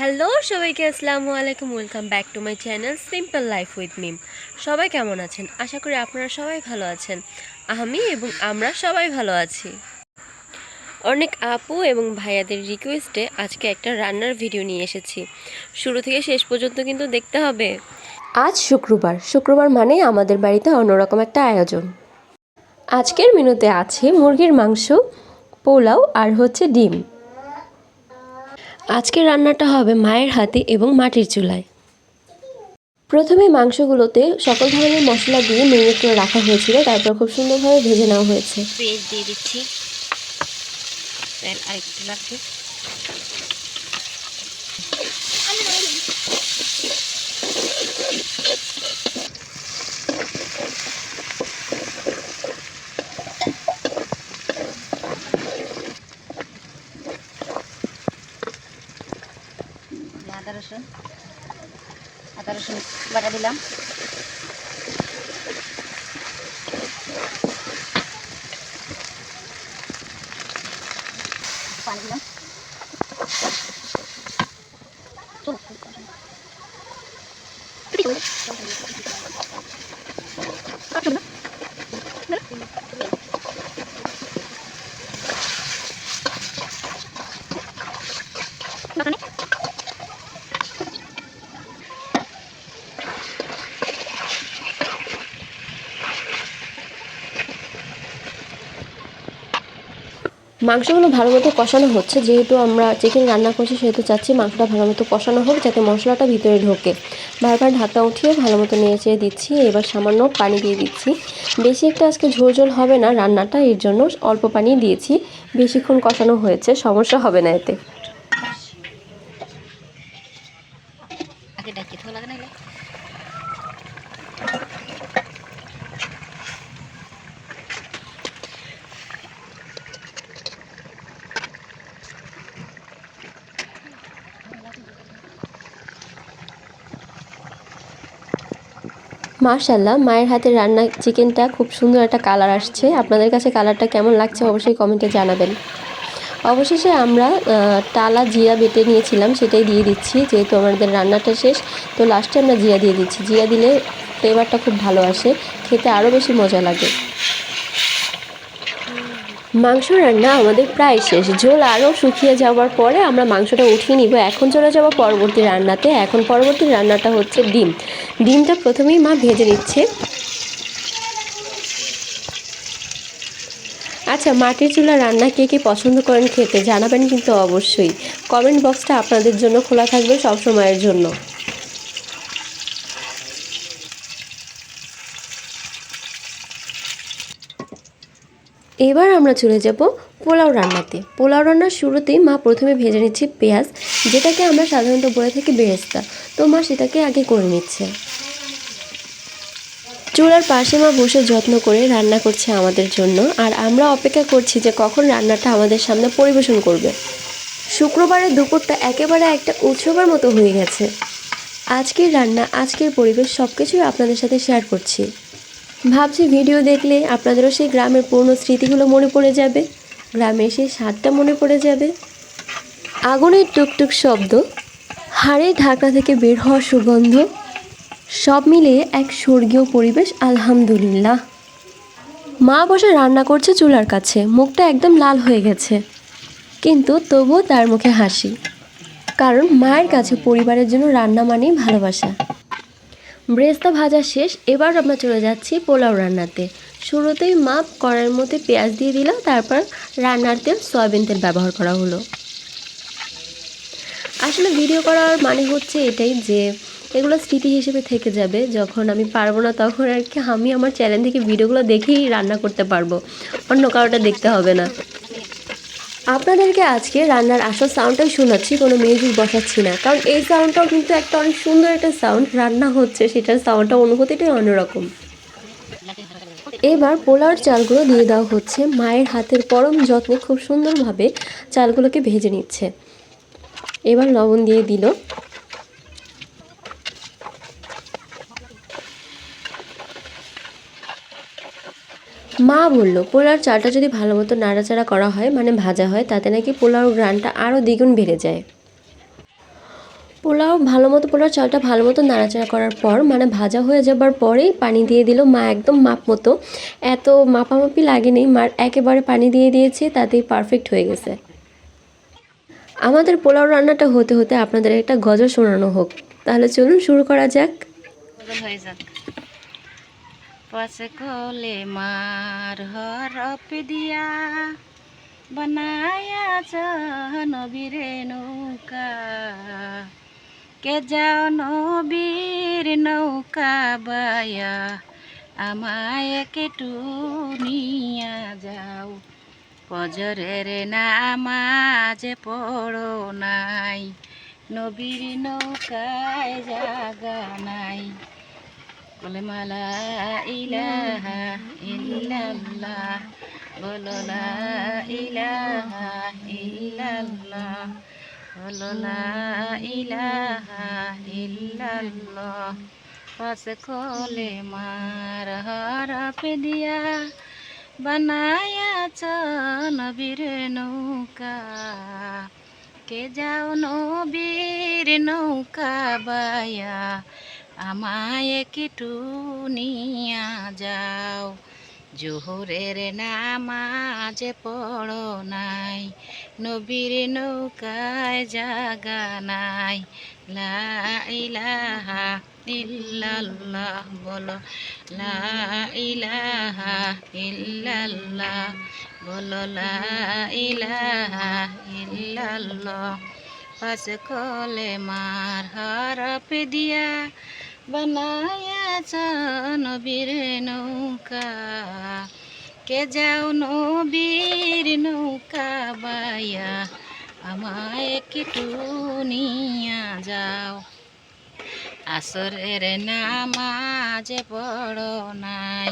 Hello, সবাইকে আসসালামু আলাইকুম। Welcome back to my channel simple life with Mim সবাই কেমন আছেন? আশা করি আপনারা সবাই ভালো আছেন। আমি এবং আমরা সবাই ভালো আছি। অনেক আপু এবং ভাইয়াদের রিকোয়েস্টে আজকে একটা রান্নার ভিডিও নিয়ে এসেছি। শুরু থেকে শেষ পর্যন্ত কিন্তু দেখতে হবে। আজ শুক্রবার। শুক্রবার মানে আমাদের বাড়িতে অন্যরকম একটা আয়োজন। আজকের মেনুতে আছে মুরগির মাংস, পোলাও আর হচ্ছে ডিম। আজকের রান্নাটা হবে মায়ের হাতে এবং মাটির চুলায়। প্রথমে মাংসগুলোতে সকল ধরনের মশলা দিয়ে মেরিনেট করে রাখা হয়েছিল, তারপর খুব সুন্দরভাবে ভেজে নেওয়া হয়েছে। পেঁয়াজ দিয়ে দিচ্ছি। তেল লাগবে। রসুন আদা রসুন বাটা দিলাম। পানি দিলাম। চলো। মাংসগুলো ভালো মতো কষানো হচ্ছে, যেহেতু আমরা চিকেন রান্না করছি, সেহেতু চাচ্ছি মাংসটা ভালো মতো কষানো হোক, যাতে মশলাটা ভিতরে ঢোকে। বারবার ঢাকা উঠিয়ে ভালো মতো নেড়ে দিচ্ছি, এবার সামান্য পানি দিয়ে দিচ্ছি। বেশি একটা আজকে ঝোল ঝোল হবে না রান্নাটা, এর জন্য অল্প পানি দিয়েছি। বেশিক্ষণ কষানো হয়েছে, সমস্যা হবে না এতে আগে ডাকিয়ে থাকা লাগে না এগুলো? মার্শাল্লাহ মায়ের হাতে রান্না চিকেনটা খুব সুন্দর একটা কালার আসছে। আপনাদের কাছে কালারটা কেমন লাগছে অবশ্যই কমেন্টে জানাবেন। অবশেষে আমরা টালা জিয়া বেটে নিয়েছিলাম, সেটাই দিয়ে দিচ্ছি, যেহেতু আমাদের রান্নাটা শেষ। তো লাস্টে আমরা জিয়া দিয়ে দিচ্ছি। জিয়া দিলে ফ্লেভারটা খুব ভালো আসে, খেতে আরও বেশি মজা লাগে। মাংস রান্না আমাদের প্রায় শেষ। ঝোল আরও শুকিয়ে যাওয়ার পরে আমরা মাংসটা উঠিয়ে নিব। এখন চলে যাব পরবর্তী রান্নাতে। এখন পরবর্তী রান্নাটা হচ্ছে ডিম। ডিমটা প্রথমেই মা ভেজে নিচ্ছে। আচ্ছা মাটির চুলা রান্না কে কে পছন্দ করেন খেতে জানাবেন কিন্তু অবশ্যই। কমেন্ট বক্সটা আপনাদের জন্য খোলা থাকবে সব সময়ের জন্য। এবার আমরা চলে যাব পোলাও রান্নাতে। পোলাও রান্নার শুরুতেই মা প্রথমে ভেজে নিচ্ছে পেঁয়াজ, যেটাকে আমরা সাধারণত বলে থাকি বেরেস্তা। তো মা সেটাকে আগে করে নিচ্ছে। চুলার পাশে মা বসে যত্ন করে রান্না করছে আমাদের জন্য, আর আমরা অপেক্ষা করছি যে কখন রান্নাটা আমাদের সামনে পরিবেশন করবে। শুক্রবারের দুপুরটা একেবারে একটা উৎসবের মতো হয়ে গেছে। আজকের রান্না, আজকের পরিবেশ সব কিছুই আপনাদের সাথে শেয়ার করছি। ভাবছি ভিডিও দেখলে আপনাদেরও সেই গ্রামের পুরনো স্মৃতিগুলো মনে পড়ে যাবে। গ্রামের সেই স্বাদটা মনে পড়ে যাবে। আগুনের টুকটুক শব্দ হাড়ে ঢাকা থেকে বের হওয়া সুগন্ধ, সব মিলিয়ে এক স্বর্গীয় পরিবেশ, আলহামদুলিল্লাহ। মা বসে রান্না করছে চুলার কাছে, মুখটা একদম লাল হয়ে গেছে। কিন্তু তবুও তার মুখে হাসি, কারণ মায়ের কাছে পরিবারের জন্য রান্না মানেই ভালোবাসা। ব্রেস্তা ভাজা শেষ, এবার আমরা চলে যাচ্ছি পোলাও রান্নাতে। শুরুতেই মাপ কড়াইয়ের মধ্যে পেঁয়াজ দিয়ে দিলাম, তারপর রান্নার তেল সয়াবিন তেল ব্যবহার করা হলো। আসলে ভিডিও করার মানে হচ্ছে এটাই যে, এগুলো স্মৃতি হিসেবে থেকে যাবে। যখন আমি পারব না তখন আর কি আমি আমার চ্যানেল থেকে ভিডিওগুলো দেখেই রান্না করতে পারব। অন্য কারোটা দেখতে হবে না। আপনাদেরকে আজকে রান্নার আসল সাউন্ডটাই শোনাচ্ছি, কোনো মিউজিক বসাচ্ছি না। কারণ এই সাউন্ডটাও কিন্তু একটা অনেক সুন্দর একটা সাউন্ড রান্না হচ্ছে, সেটার সাউন্ডটা অনুভূতিটাই অন্যরকম। এবার পোলাওর চালগুলো দিয়ে দেওয়া হচ্ছে। মায়ের হাতের পরম যত্নে খুব সুন্দরভাবে চালগুলোকে ভেজে নিচ্ছে। এবার লবণ দিয়ে দিল। মা বলল পোলাওর চালটা যদি ভালো মতো নাড়াচাড়া করা হয় মানে ভাজা হয়, তাতে নাকি পোলাওর গ্রানটা আরও দ্বিগুণ বেড়ে যায়। পোলাও ভালো মতো পোলাও চালটা ভালো মতো নাড়াচাড়া করার পর মানে ভাজা হয়ে যাবার পরেই পানি দিয়ে দিল মা একদম মাপ মতো। এত মাপামাপি লাগেনি, মার একেবারে পানি দিয়ে দিয়েছে, তাতেই পারফেক্ট হয়ে গেছে। আমাদের পোলাও রান্নাটা হতে হতে আপনাদের একটা গজল শোনানো হোক। তাহলে চলুন শুরু করা যাক। হয়ে যাক। পাশে কলে মার হরপ দিয়া। বানায়া নবীরে নৌকা। কে যাও নবীর নৌকা বায়া। আমায় কেটু নিয়া যাও। পজরের নামাজ পড়ো নাই। নবীর নৌকায় জাগা নাই। বলে মালা ইলাহা ইল্লাল্লাহ বলো লা ইলাহা ইল্লাল্লাহ বলো লা ইলাহা ইল্লাল্লাহ পাশে খোলে মার হরফ দিয়া বানায়াছ নবীর নৌকা কে যাও নবীর নৌকা বায়া আমায় কিটু নিয়া যাও। জোহরের নামাজ পড়ো নাই, নবীর নৌকায় জাগা নাই। লা ইলাহা ইল্লাল্লাহ বলো, লা ইলাহা ইল্লাল্লাহ বলো, লা ইলাহা ইল্লাল্লাহ। পাশ কলে মার হরফ দিয়া বানায়াছ নবীর নৌকা। কে যাও নবীর নৌকা বায়া আমায় একটু নিয়া যাও। আসরের নামাজ পড়ো নাই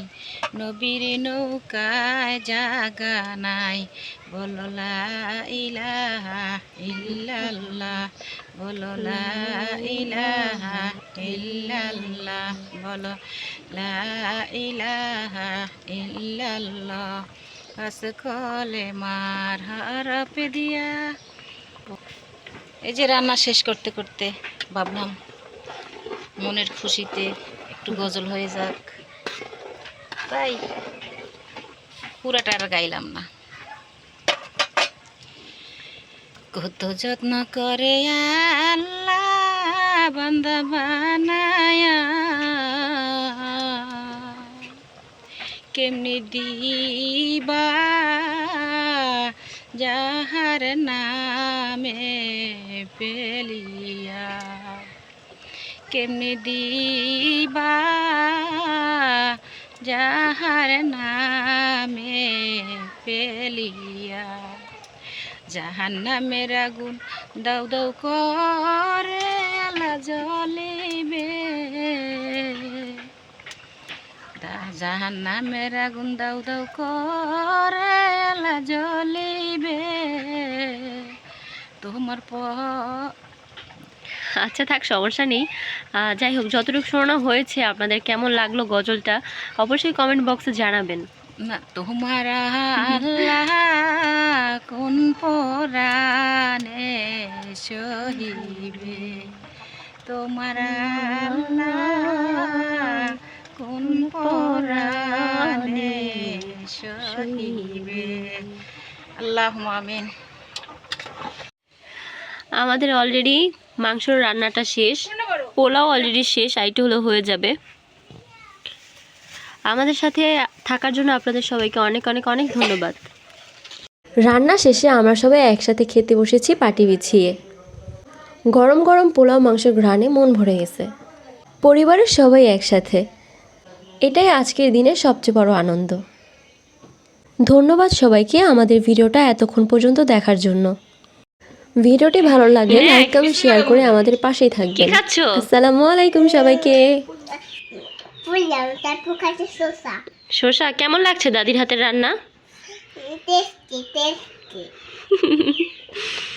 নবীর নৌকায় জাগা নাই। বলো লা ইলাহা ইল্লাল্লাহ, বলো লা ইলাহা বলো লা ইলাহা খোলে মার দিয়া। এই যে রান্না শেষ করতে করতে ভাবলাম মনের খুশিতে একটু গজল হয়ে যাক। তাই পুরাটা আর গাইলাম না। কত যত্ন করে কেমনি দিবা যাহার নামে পেলিয়া কেমনি দিবা? যাহার নামে পেলিয়া যাহার নামের আগুন দাউ দাউ করে আলা জ্বলিবে। যাহার নামের আগুন দাউ দাউ করে আলা জ্বলিবে। তোমার প আচ্ছা থাক সমস্যা নেই। যাই হোক যতটুকু শোনানো হয়েছে আপনাদের কেমন লাগল গজলটা অবশ্যই কমেন্ট বক্সে জানাবেন। না তোমার আল্লাহ কোন পরাণে সহিবে? তোমার আল্লাহ কোন পরাণে সহিবে? আল্লাহ আমিন। আমাদের অলরেডি মাংসর রান্নাটা শেষ। পোলাও অলরেডি শেষ, আইটি হলো হয়ে যাবে। আমাদের সাথে থাকার জন্য আপনাদের সবাইকে অনেক অনেক অনেক ধন্যবাদ। রান্না শেষে আমরা সবাই একসাথে খেতে বসেছি পাটি বিছিয়ে। গরম গরম পোলাও মাংসের ঘ্রাণে মন ভরে গেছে। পরিবারের সবাই একসাথে। এটাই আজকের দিনের সবচেয়ে বড় আনন্দ। ধন্যবাদ সবাইকে আমাদের ভিডিওটা এতক্ষণ পর্যন্ত দেখার জন্য। ভিডিওটি ভালো লাগলে লাইক কমেন্ট শেয়ার করে আমাদের পাশেই থাকবেন। খাচ্ছ? আসসালামু আলাইকুম সবাইকে। শোষা কেমন লাগছে দাদির হাতের রান্না? Tasty tasty